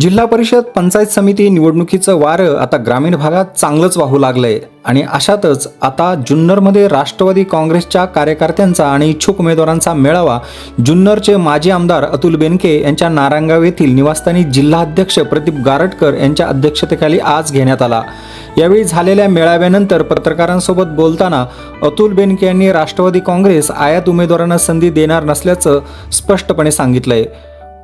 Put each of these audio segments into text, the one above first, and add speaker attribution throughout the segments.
Speaker 1: जिल्हा परिषद पंचायत समिती निवडणुकीचं वारं आता ग्रामीण भागात चांगलंच वाहू लागलंय. आणि अशातच आता जुन्नरमध्ये राष्ट्रवादी काँग्रेसच्या कार्यकर्त्यांचा आणि इच्छुक उमेदवारांचा मेळावा जुन्नरचे माजी आमदार अतुल बेनके यांच्या नारायणगाव येथील निवासस्थानी जिल्हाध्यक्ष प्रदीप गारटकर यांच्या अध्यक्षतेखाली आज घेण्यात आला. यावेळी झालेल्या मेळाव्यानंतर पत्रकारांसोबत बोलताना अतुल बेनके यांनी राष्ट्रवादी काँग्रेस आयात उमेदवारांना संधी देणार नसल्याचं स्पष्टपणे सांगितलंय.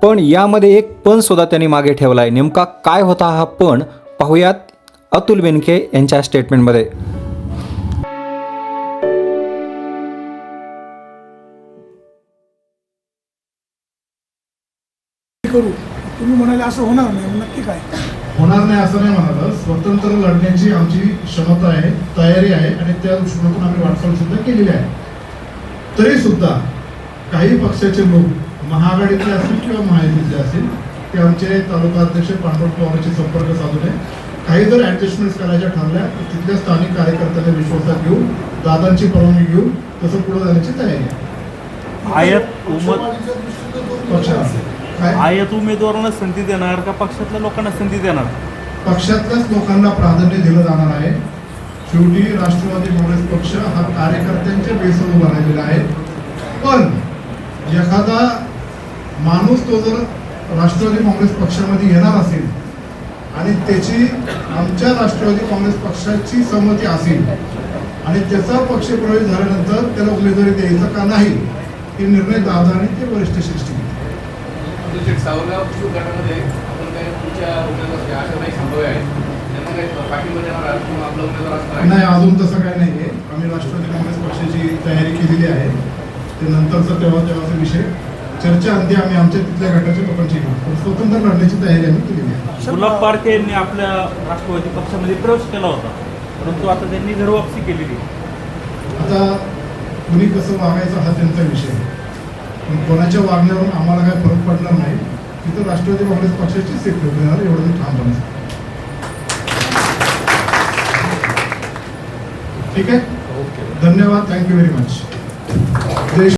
Speaker 1: पण यामध्ये एक पण सुद्धा त्यांनी मागे ठेवलाय. नेमका काय होता हा पण पाहुयात अतुल बेनके यांच्या स्टेटमेंटमध्ये
Speaker 2: करू. तुम्ही म्हणाले असं होणार नाही नक्की काय?
Speaker 3: होणार नाही असं नाही म्हणाल. स्वतंत्र लढण्याची आमची क्षमता आहे तयारी आहे आणि त्या दृष्टिकोनातून आम्ही वाटचाल सुद्धा केलेली आहे. तरी सुद्धा काही पक्षाचे लोक महाआघाडीतले असतील किंवा महायुतीतले असतील ते आमचे तालुका अध्यक्ष पांडव पवारांशी संपर्क साधून आहे काही जर ऍडजस्टमेंट करायच्या ठरल्या तर तिथल्या स्थानिक कार्यकर्त्यांना विश्वासात घेऊन दादांची परवानगी घेऊन तसं पुढे जाण्याची तयारी आहे.
Speaker 4: आयात उमेदवारांना संधी देणार का पक्षातल्या लोकांना संधी देणार?
Speaker 3: पक्षातल्याच लोकांना प्राधान्य दिलं जाणार आहे. शेवटी राष्ट्रवादी काँग्रेस पक्ष हा कार्यकर्त्यांच्या बेसवर उभा राहिलेला आहे. पण एखादा माणूस तो जर राष्ट्रवादी काँग्रेस पक्षामध्ये येणार असेल आणि त्याची आमच्या राष्ट्रवादी काँग्रेस पक्षाची सहमती असेल आणि त्याचा पक्ष प्रवेश झाल्यानंतर त्याला उमेदवारी द्यायचा का नाही हे निर्णय दादा आणि ते वरिष्ठ
Speaker 5: आहे आहे?
Speaker 3: नाही अजून तसं काही नाहीये आम्ही राष्ट्रवादी काँग्रेस पक्षाची तयारी केलेली आहे. ते नंतरचा तेव्हा तेव्हाचा विषय. चर्चा अंती आम्ही आमच्या तिथल्या गटाच्या लोकांची घेऊ स्वतंत्र लढण्याची तयारी आम्ही केलेली आहे.
Speaker 4: गुलाब पारखे यांनी आपल्या राष्ट्रवादी पक्षामध्ये प्रवेश केला होता. परंतु आता त्यांनी घरवापसी केलेली.
Speaker 3: आता कुणी कसं वागायचं हा त्यांचा विषय. आहे पण कोणाच्या वागण्यावरून आम्हाला काही फरक पडणार नाही. तिथं राष्ट्रवादी काँग्रेस पक्षाची सीट ठेवणार एवढं मी ठामपणे सांगतो. ठीक आहे? धन्यवाद. थँक्यू व्हेरी मच जय